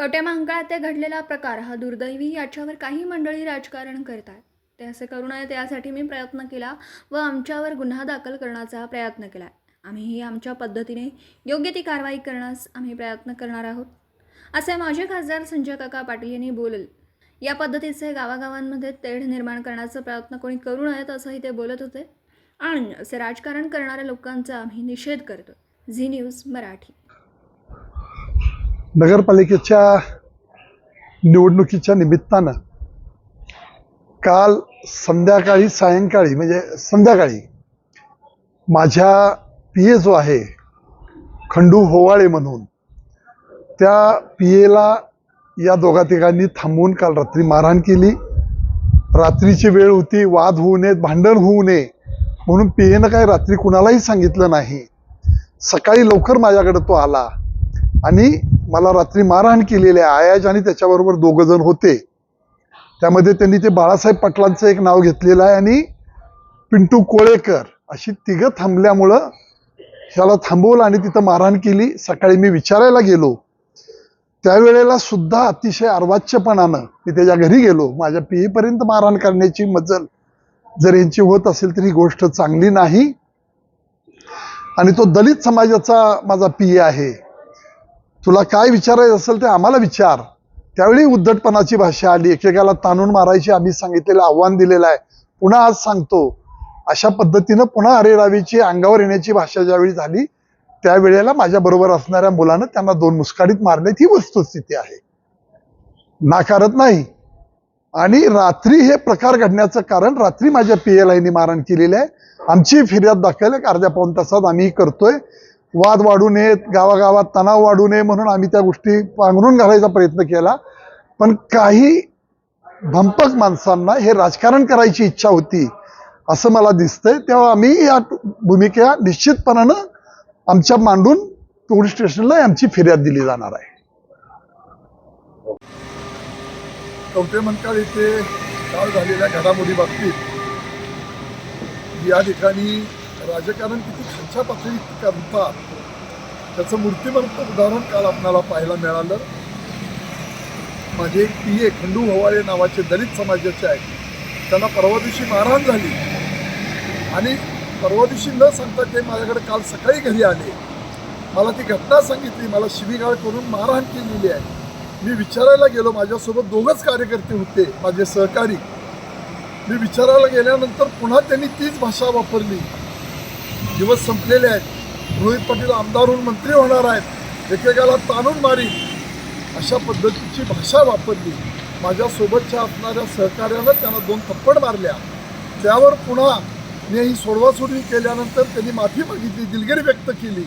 कवटेमहांकाळ ते घडलेला प्रकार हा दुर्दैवी याच्यावर काही मंडळी राजकारण करतात. ते असे करू नये त्यासाठी मी प्रयत्न केला व आमच्यावर गुन्हा दाखल करण्याचा प्रयत्न केला. आम्हीही आमच्या पद्धतीने योग्य ती कारवाई करण्यास आम्ही प्रयत्न करणार आहोत. असे माझे खासदार संजय काका पाटील यांनी बोलल. या पद्धतीचे गावागावांमध्ये तेढ निर्माण करण्याचा प्रयत्न कोणी करू नयेत असंही ते बोलत होते. आणि असे राजकारण करणाऱ्या लोकांचा आम्ही निषेध करतो झी न्यूज मराठी. नगरपालिकेच्या निवडणुकीच्या निमित्तानं काल संध्याकाळी सायंकाळी म्हणजे संध्याकाळी माझ्या पी ए जो आहे खंडू होवाळे म्हणून त्या पी एला या दोघा तिघांनी थांबवून काल रात्री मारहाण केली. रात्रीची वेळ होती वाद होऊ नयेत भांडण होऊ नये म्हणून पी एनं काय रात्री कुणालाही सांगितलं नाही. सकाळी लवकर माझ्याकडे तो आला आणि मला रात्री मारहाण केलेली आहे. आयाज आणि त्याच्याबरोबर दोघं जण होते. त्यामध्ये त्यांनी ते बाळासाहेब पाटलांचं एक नाव घेतलेलं आहे आणि पिंटू कोळेकर अशी तिघं थांबल्यामुळं ह्याला थांबवलं आणि तिथं मारहाण केली. सकाळी मी विचारायला गेलो. त्यावेळेला सुद्धा अतिशय अर्वाच्यपणानं मी त्याच्या घरी गेलो. माझ्या पिईपर्यंत मारहाण करण्याची मजल जर यांची होत असेल तर ही गोष्ट चांगली नाही. आणि तो दलित समाजाचा माझा पी आहे. तुला काय विचारायचं असेल ते आम्हाला विचार. त्यावेळी उद्धटपणाची भाषा आली एकेकाला ताणून मारायची आम्ही सांगितलेलं आव्हान दिलेलं आहे. पुन्हा आज सांगतो. अशा पद्धतीनं पुन्हा अरेरावीची अंगावर येण्याची भाषा ज्यावेळी झाली त्यावेळेला माझ्या बरोबर असणाऱ्या मुलानं त्यांना दोन मुस्काडीत मारण्यात ही वस्तुस्थिती आहे. नाकारत नाही. आणि रात्री हे प्रकार घडण्याचं कारण रात्री माझ्या पी एल आयनी मारहाण केलेली आहे. आमची फिर्याद दाखल एक अर्ध्या पाऊन तासात आम्ही करतोय. वाद वाढू नयेत गावागावात तणाव वाढू नये म्हणून आम्ही त्या गोष्टी पांघरून घालायचा प्रयत्न केला. पण काही भंपक माणसांना हे राजकारण करायची इच्छा होती असं मला दिसतंय. तेव्हा आम्ही या भूमिका निश्चितपणानं आमच्या मांडून पोलीस स्टेशनला आमची फिर्याद दिली जाणार आहे. कवठे मनकाळ येथे काल झालेल्या घडामोडी बाबतीत या ठिकाणी राजकारण किती खालच्या पातळीत करतात त्याचं मूर्तिमंत उदाहरण काल आपणाला पाहायला मिळालं. माझे एक पी ए खंडू हवाळे नावाचे दलित समाजाचे आहेत. त्यांना परवा दिवशी मारहाण झाली. आणि परवा दिवशी न सांगता ते माझ्याकडे काल सकाळी घरी आले. मला ती घटना सांगितली मला शिवीगाळ करून मारहाण केलेली आहे. मी विचारायला गेलो माझ्यासोबत दोघंच कार्यकर्ते होते माझे सहकारी. मी विचारायला गेल्यानंतर पुन्हा त्यांनी तीच भाषा वापरली. दिवस संपलेले आहेत. रोहित पाटील आमदार होऊन मंत्री होणार आहेत. एकेकाला ताणून मारी अशा पद्धतीची भाषा वापरली. माझ्यासोबतच्या असणाऱ्या सहकार्यानं त्यांना दोन थप्पड मारल्या. त्यावर पुन्हा मी ही सोडवासोडवी केल्यानंतर त्यांनी माफी मागितली दिलगिरी व्यक्त केली.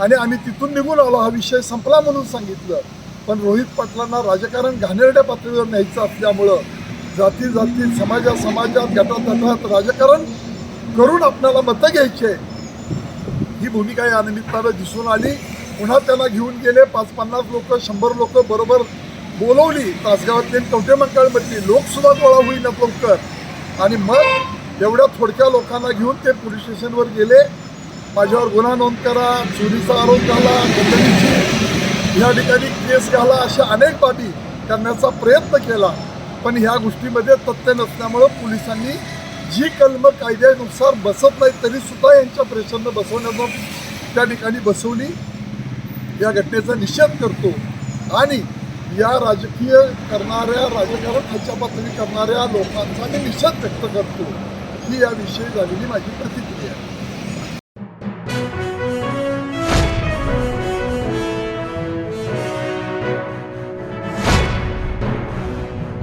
आणि आम्ही तिथून निघून आलो. हा विषय संपला म्हणून सांगितलं. पण रोहित पाटलांना राजकारण घाणेरड्या पातळीवर न्यायचं असल्यामुळं जाती जाती समाजा समाजात गटातटात राजकारण करून आपल्याला मतं आहे. ही भूमिका या निमित्तानं दिसून आली. पुन्हा त्यांना घेऊन गेले. पाच पन्नास लोक शंभर लोक बरोबर बोलवली. तासगावातली कवठे कवटेमंकाळमधली लोकसुद्धा गोळा होईल लवकर. आणि मग एवढ्या थोडक्या लोकांना घेऊन ते पोलीस स्टेशनवर गेले. माझ्यावर गुन्हा नोंद करा चोरीचा आरोप घाला दंडनीची या ठिकाणी केस घाला अशा अनेक बाबी करण्याचा प्रयत्न केला. पण ह्या गोष्टीमध्ये तथ्य नसल्यामुळं पोलिसांनी जी कलमं कायद्यानुसार बसत नाही तरी सुद्धा यांच्या प्रेशरनं बसवण्याचा त्या ठिकाणी बसवली या घटनेचा निषेध करतो. आणि या राजकीय करणाऱ्या राजकारण खालच्या पातळी करणाऱ्या लोकांचा मी निषेध व्यक्त करतो. ही याविषयी झालेली माझी प्रतिक्रिया आहे.